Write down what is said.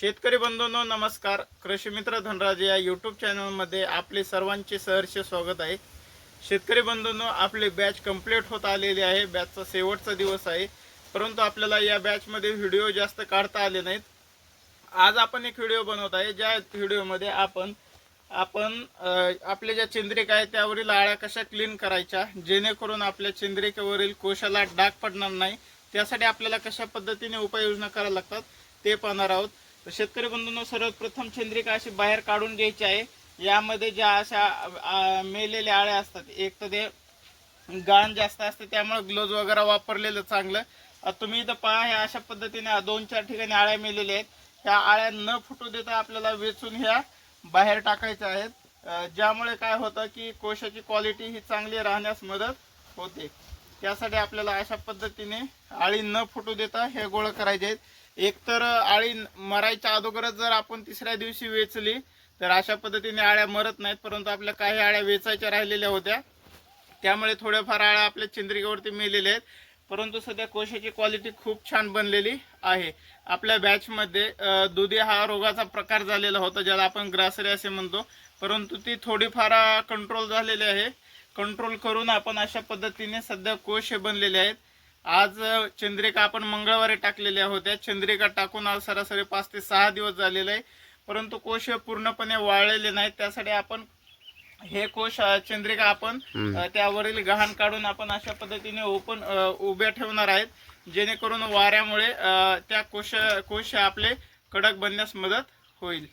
शेतकरी बंधूंनो नमस्कार. कृषी मित्र धनराज या यूट्यूब चॅनलमध्ये आपले सर्वांचे सहर्ष स्वागत आहे. शेतकरी बंधूंनो आपले बॅच कंप्लीट होत आलेली आहे. बॅचचा शेवटचा दिवस आहे. परंतु आपल्याला या बॅचमध्ये व्हिडिओ जास्त काढता आले नाहीत. आज आपण एक व्हिडिओ बनवत आहे. ज्या व्हिडिओमध्ये आपण आपण आपल्या ज्या चंद्रिका आहेत त्यावरील आळ्या कशा क्लीन करायच्या जेणेकरून आपल्या चंद्रिकेवरील कोशाला डाग पडणार नाही त्यासाठी आपल्याला कशा पद्धतीने उपाययोजना करायला लागतात ते पाहणार आहोत. तर शेतकरी बंधूंनो सर्वप्रथम चंद्रिका अशी बाहेर काढून घ्यायची आहे. यामध्ये ज्या अशा मेलेल्या आळ्या असतात एक तर ते गाण जास्त असते त्यामुळे ग्लोव्ज वगैरे वापरलेलं चांगलं. तुम्ही इथं पहा ह्या अशा पद्धतीने दोन चार ठिकाणी आळ्या मेलेल्या आहेत. ह्या आळ्या न फुटू देता आपल्याला वेचून ह्या बाहेर टाकायच्या आहेत. ज्यामुळे काय होतं की कोशाची क्वालिटी ही चांगली राहण्यास मदत होते. त्यासाठी आपल्याला अशा पद्धतीने आळी न फुटू देता हे गोळं करायचे आहेत. एकतर आळी मरायच्या अगोदरच जर आपण तिसऱ्या दिवशी वेचली तर अशा पद्धतीने आळ्या मरत नाहीत परंतु आपल्या काही आळ्या वेचायच्या राहिलेल्या होत्या. त्यामुळे थोड्याफार आळ्या आपल्या चंद्रिकेवरती मेलेल्या आहेत. परंतु सध्या कोशाची क्वालिटी खूप छान बनलेली आहे. आपल्या बॅचमध्ये दुधी हा रोगाचा प्रकार झालेला होता ज्याला आपण ग्रासरी असे म्हणतो. परंतु ती थोडीफार कंट्रोल झालेली आहे. कंट्रोल करून आपण अशा पद्धतीने सध्या कोश हे बनलेले आहेत. आज चंद्रिका आपण मंगळवारी टाकलेल्या होत्या. चंद्रिका टाकून आज सरासरी पाच ते सहा दिवस झालेले आहे. परंतु कोश पूर्णपणे वाळलेले नाहीत. त्यासाठी आपण हे कोश चंद्रिका आपण त्यावरील गहाण काढून आपण अशा पद्धतीने ओपन उभ्या ठेवणार आहेत. जेणेकरून वाऱ्यामुळे त्या कोश कोश आपले कडक बनण्यास मदत होईल.